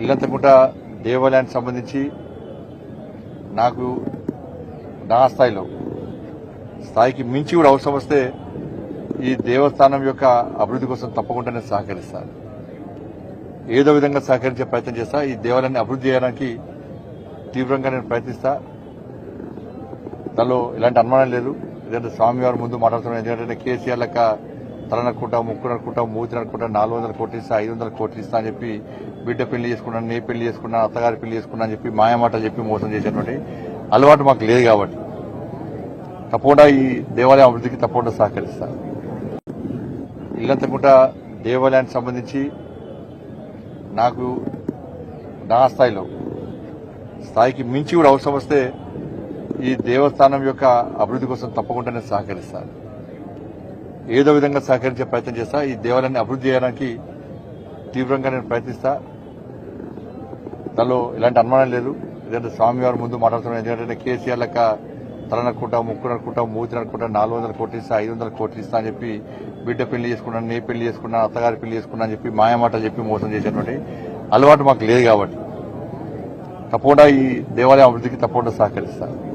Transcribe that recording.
ఇల్లంతకుంట దేవాలయానికి సంబంధించి నాకు నా స్థాయిలో స్థాయికి మించి కూడా అవసరం వస్తే ఈ దేవస్థానం యొక్క అభివృద్ధి కోసం తప్పకుండా నేను సహకరిస్తాను. ఏదో విధంగా సహకరించే ప్రయత్నం చేస్తా ఈ దేవాలయాన్ని అభివృద్ధి చేయడానికి తీవ్రంగా నేను ప్రయత్నిస్తా. దానిలో ఎలాంటి అనుమానం లేదు. ఎందుకంటే స్వామివారి ముందు మాట్లాడుతున్నాను. ఎందుకంటే కేసీఆర్ లెక్క తలననుకుంటా ముక్కు ననుకుంటా మూతి ననుకుంటా నాలుగు వందల కోట్లు ఇస్తా ఐదు వందల కోట్లు ఇస్తా అని చెప్పి బిడ్డ పెళ్ళి చేసుకున్నాను నే పెళ్ళి చేసుకున్నాను అత్తగారి పెళ్ళి చేసుకున్నా అని చెప్పి మాయమాటలు చెప్పి మోసం చేసేటువంటి అలవాటు మాకు లేదు కాబట్టి. తప్పకుండా ఈ దేవాలయం అభివృద్ధికి తప్పకుండా సహకరిస్తారు ఇల్లంతకుండా దేవాలయానికి సంబంధించి నాకు నా స్థాయిలో స్థాయికి మించి కూడా అవసరం వస్తే ఈ దేవస్థానం యొక్క అభివృద్ధి కోసం తప్పకుండా నేను సహకరిస్తాను. ఏదో విధంగా సహకరించే ప్రయత్నం చేస్తా. ఈ దేవాలయాన్ని అభివృద్ధి చేయడానికి తీవ్రంగా నేను ప్రయత్నిస్తా. దానిలో ఎలాంటి అనుమానం లేదు. ఎందుకంటే స్వామివారి ముందు మాట్లాడుతున్నాను. ఎందుకంటే కేసీఆర్ లెక్క తలననుకుంటా ముక్కు ననుకుంటా మూతి ననుకుంటా నాలుగు వందల కోట్లు ఇస్తా ఐదు వందల కోట్లు ఇస్తా అని చెప్పి బిడ్డ పెళ్ళి చేసుకున్నాను నే పెళ్ళి చేసుకున్నాను అత్తగారి పెళ్ళి చేసుకున్నా అని చెప్పి మాయమాటలు చెప్పి మోసం చేసేటువంటి అలవాటు మాకు లేదు కాబట్టి. తప్పకుండా ఈ దేవాలయం అభివృద్ధికి తప్పకుండా సహకరిస్తాను